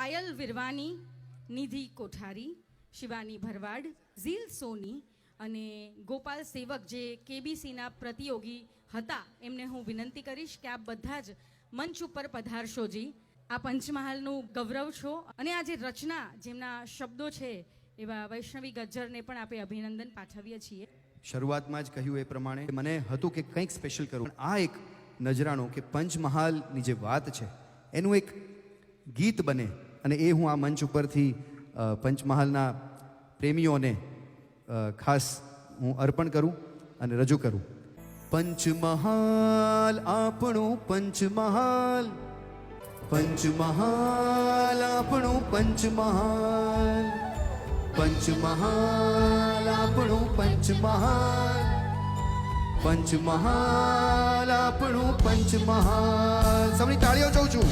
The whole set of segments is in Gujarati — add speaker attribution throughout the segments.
Speaker 1: પાયલ વિરવાની, નિધિ કોઠારી, શિવાની ભરવાડ, ઝીલ સોની અને ગોપાલ સેવક જે કેબીસીના પ્રતિયોગી હતા, એમને હું વિનંતી કરીશ કે આપ બધા જ મંચ ઉપર પધારશો જી. આ પંચમહાલનું ગૌરવ છો અને આ જે રચના જેમના શબ્દો છે એવા વૈષ્ણવી ગજ્જરને પણ આપણે અભિનંદન પાઠવીએ છીએ.
Speaker 2: શરૂઆતમાં જ કહ્યું એ પ્રમાણે મને હતું કે કંઈક સ્પેશિયલ કરું. આ એક નજરાણું કે પંચમહાલની જે વાત છે, એનું એક ગીત બને. અને એ હું આ મંચ ઉપરથી પંચમહાલના પ્રેમીઓને ખાસ હું અર્પણ કરું અને રજૂ કરું. પંચમહાલ આપણું પંચમહાલ પંચમહાલ આપણું પંચમહાલ પંચમહાલ આપણું પંચમહાલ પંચમહાલ આપણું પંચમહાલ. સૌની તાળીઓ જોઉં છું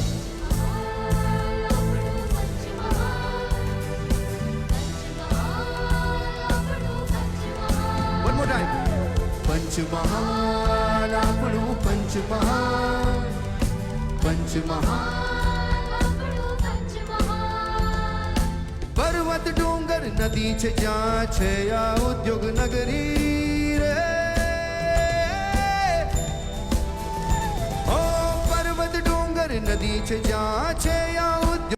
Speaker 2: પંચમહાલ આપણું પંચમહાલ પંચમહાલ પર્વત ડુંગર નદી છે જ્યાં છે આ ઉદ્યોગ નગરી રે ઓ પર્વત ડુંગર નદી છે જ્યાં છે